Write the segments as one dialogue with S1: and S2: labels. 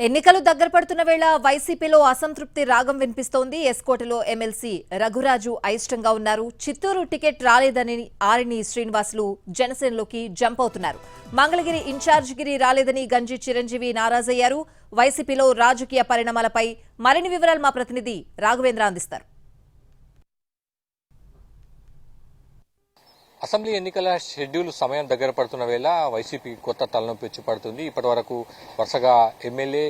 S1: ఎన్నికలు దగ్గర పడుతున్న వేళ వైసీపీలో అసంతృప్తి రాగం వినిపిస్తోంది. ఎస్కోటలో ఎమ్మెల్సీ రఘురాజు అయిష్టంగా ఉన్నారు. చిత్తూరు టికెట్ రాలేదని ఆరిని శ్రీనివాసులు జనసేనలోకి జంప్ అవుతున్నారు. మంగళగిరి ఇన్ఛార్జిగిరి రాలేదని గంజి చిరంజీవి నారాజయ్యారు. వైసీపీలో రాజకీయ పరిణామాలపై మరిన్ని వివరాలు మా ప్రతినిధి రాఘవేంద్ర అందిస్తారు.
S2: అసెంబ్లీ ఎన్నికల షెడ్యూల్ సమయం దగ్గర పడుతున్న వేళ వైసీపీ కొత్త తలనొప్పి వచ్చి పడుతుంది. ఇప్పటి వరకు వరుసగా ఎమ్మెల్యే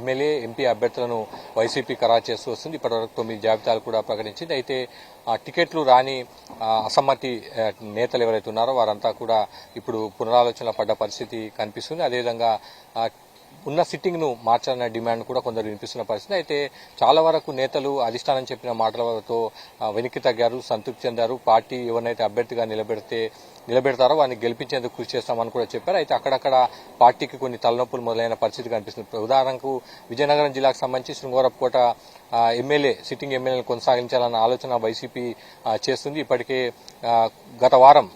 S2: ఎమ్మెల్యే ఎంపీ అభ్యర్థులను వైసీపీ ఖరారు చేస్తూ వస్తుంది. ఇప్పటి వరకు తొమ్మిది జాబితాలు కూడా ప్రకటించింది. అయితే టికెట్లు రాని అసమ్మతి నేతలు ఎవరైతే ఉన్నారో వారంతా కూడా ఇప్పుడు పునరాలోచన పడ్డ పరిస్థితి కనిపిస్తుంది. అదేవిధంగా ఉన్న సిట్టింగ్ను మార్చాలన్న డిమాండ్ కూడా కొందరు వినిపిస్తున్న పరిస్థితి. అయితే చాలా వరకు నేతలు అధిష్టానం చెప్పిన మాటలతో వెనక్కి తగ్గారు సంతృప్తి చెందారు. పార్టీ ఎవరినైతే అభ్యర్థిగా నిలబెడితే నిలబెడతారో వారిని గెలిపించేందుకు కృషి చేస్తామని కూడా చెప్పారు. అయితే అక్కడక్కడ పార్టీకి కొన్ని తలనొప్పులు మొదలైన పరిస్థితి కనిపిస్తుంది. ఉదాహరణకు విజయనగరం జిల్లాకు సంబంధించి శృంగారపుకోట ఎమ్మెల్యే సిట్టింగ్ ఎమ్మెల్యేలను కొనసాగించాలన్న ఆలోచన వైసీపీ చేస్తుంది. ఇప్పటికే గత వారం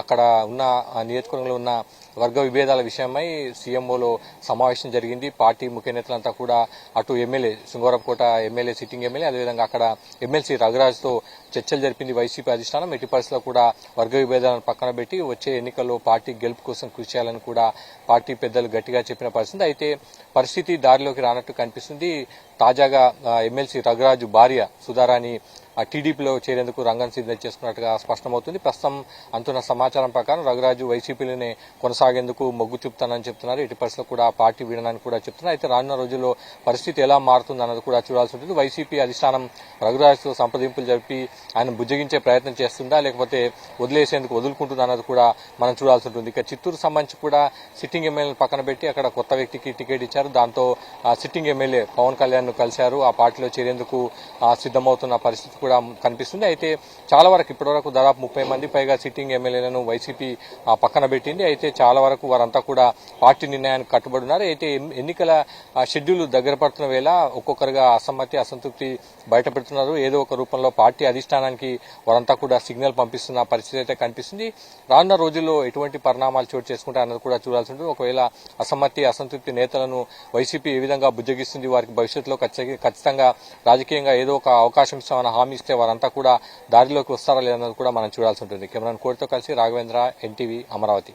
S2: అక్కడ ఉన్న నియోజకవర్గంలో ఉన్న వర్గ విభేదాల విషయమై సీఎంఓలో సమావేశం జరిగింది. పార్టీ ముఖ్య నేతలంతా కూడా అటు MLA Sringarapukota MLA sitting MLA అదేవిధంగా అక్కడ ఎమ్మెల్సీ రఘురాజ్తో చర్చలు జరిపింది వైసీపీ అధిష్టానం. ఎట్టి పరిస్థితుల్లో కూడా వర్గ విభేదాలను పక్కన పెట్టి వచ్చే ఎన్నికల్లో పార్టీ గెలుపు కోసం కృషి చేయాలని కూడా పార్టీ పెద్దలు గట్టిగా చెప్పిన పరిస్థితి. అయితే పరిస్థితి దారిలోకి రానట్టు కనిపిస్తుంది. తాజాగా ఎమ్మెల్సీ రఘురాజు భార్య సుధారాణి ఆ టీడీపీలో చేరేందుకు రంగం సిద్ధం చేసుకున్నట్టుగా స్పష్టమవుతుంది. ప్రస్తుతం అంతున్న సమాచారం ప్రకారం రఘురాజు వైసీపీలోనే కొనసాగేందుకు మొగ్గు చూపుతానని చెప్తున్నారు. ఎట్టి పరిస్థితులు కూడా పార్టీ వీడనని కూడా చెప్తున్నారు. అయితే రానున్న రోజుల్లో పరిస్థితి ఎలా మారుతుంది అన్నది కూడా చూడాల్సి ఉంటుంది. వైసీపీ అధిష్టానం రఘురాజుతో సంప్రదింపులు జరిపి ఆయన బుజ్జగించే ప్రయత్నం చేస్తుందా? లేకపోతే వదిలేసేందుకు వదులుకుంటుందా అన్నది కూడా మనం చూడాల్సి ఉంటుంది. ఇక చిత్తూరు సంబంధించి కూడా సిట్టింగ్ ఎమ్మెల్యేలను పక్కన పెట్టి అక్కడ కొత్త వ్యక్తికి టికెట్ ఇచ్చారు. దాంతో సిట్టింగ్ ఎమ్మెల్యే పవన్ కళ్యాణ్ను కలిశారు. ఆ పార్టీలో చేరేందుకు సిద్ధమవుతున్న పరిస్థితి కూడా కనిపిస్తుంది. అయితే చాలా వరకు ఇప్పటివరకు దాదాపు ముప్పై మంది పైగా సిట్టింగ్ ఎమ్మెల్యేలను వైసీపీ పక్కన పెట్టింది. అయితే చాలా వరకు వారంతా కూడా పార్టీ నిర్ణయానికి కట్టుబడి ఉన్నారు అయితే ఎన్నికల షెడ్యూల్ దగ్గర పడుతున్న వేళ ఒక్కొక్కరుగా అసమ్మతి అసంతృప్తి బయటపెడుతున్నారు ఏదో ఒక రూపంలో పార్టీ అధిష్టానానికి వారంతా కూడా సిగ్నల్ పంపిస్తున్న పరిస్థితి అయితే కనిపిస్తుంది. రానున్న రోజుల్లో ఎటువంటి పరిణామాలు చోటు చేసుకుంటారు అన్నది కూడా చూడాల్సి ఉంటుంది. ఒకవేళ అసమ్మతి అసంతృప్తి నేతలను వైసీపీ విధంగా బుజ్జగిస్తుంది. వారికి భవిష్యత్తులో ఖచ్చితంగా ఖచ్చితంగా రాజకీయంగా ఏదో ఒక అవకాశం ఇస్తామని హామీ ఇస్తే వారంతా కూడా దారిలోకి వస్తారా లేదన్నది కూడా మనం చూడాల్సి ఉంటుంది. కెమెరాన్ కోటితో కలిసి రాఘవేంద్ర ఎన్టీవీ అమరావతి.